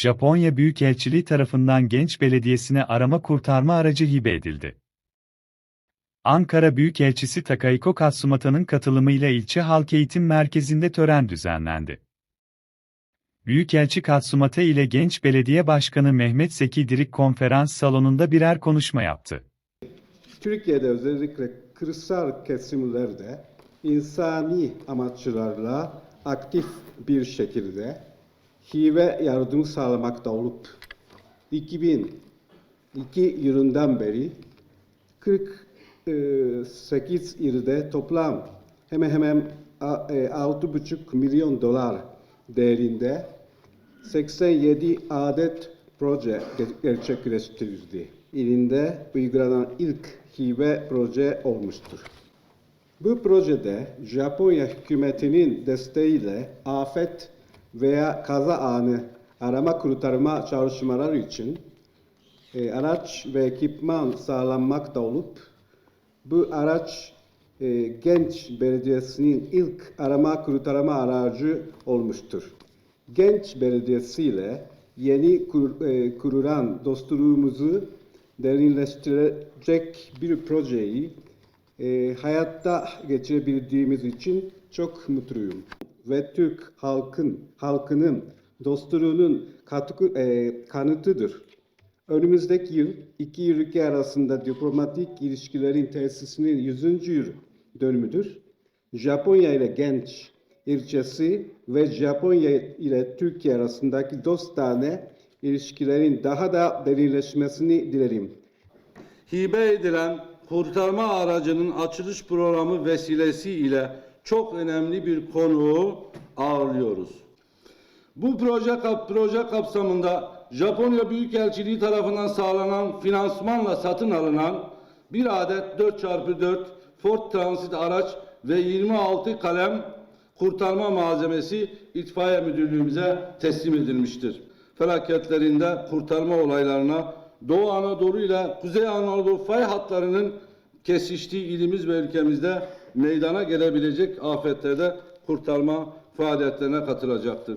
Japonya Büyükelçiliği tarafından Genç Belediyesi'ne arama kurtarma aracı hibe edildi. Ankara Büyükelçisi Takayiko Katsumata'nın katılımıyla ilçe halk eğitim merkezinde tören düzenlendi. Büyükelçi Katsumata ile Genç Belediye Başkanı Mehmet Seki Dirik konferans salonunda birer konuşma yaptı. Türkiye'de özellikle kırsal kesimlerde insani amaçlarla aktif bir şekilde hibe yardım sağlamakta olup 2002 yılından beri 48 ilde toplam hemen hemen a- e, 6,5 milyon dolar değerinde 87 adet proje ge- gerçekleştirildi. İlinde uygulanan ilk hibe proje olmuştur. Bu projede Japonya hükümetinin desteğiyle afet veya kaza anı arama kurtarma çalışmaları için e, araç ve ekipman sağlanmakta olup bu araç e, Genç Belediyesi'nin ilk arama kurtarma aracı olmuştur. Genç Belediyesi ile yeni kur, e, kurulan dostluğumuzu derinleştirecek bir projeyi e, hayatta geçirebildiğimiz için çok mutluyum. Ve Türk halkın halkının dostluğunun katkı, e, kanıtıdır. Önümüzdeki yıl iki ülke arasında diplomatik ilişkilerin tesisinin 100. yıl dönümüdür. Japonya ile Genç ilçesi ve Japonya ile Türkiye arasındaki dostane ilişkilerin daha da derinleşmesini dilerim. hibe edilen kurtarma aracının açılış programı vesilesiyle çok önemli bir konuğu ağırlıyoruz. Bu proje, kap, proje kapsamında Japonya Büyükelçiliği tarafından sağlanan finansmanla satın alınan bir adet 4x4 Ford Transit araç ve 26 kalem kurtarma malzemesi itfaiye müdürlüğümüze teslim edilmiştir. Felaketlerinde kurtarma olaylarına Doğu Anadolu ile Kuzey Anadolu fay hatlarının kesiştiği ilimiz ve ülkemizde meydana gelebilecek afetlerde kurtarma faaliyetlerine katılacaktır.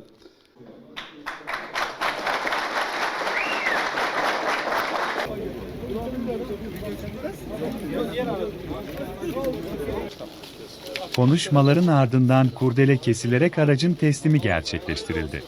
Konuşmaların ardından kurdele kesilerek aracın teslimi gerçekleştirildi.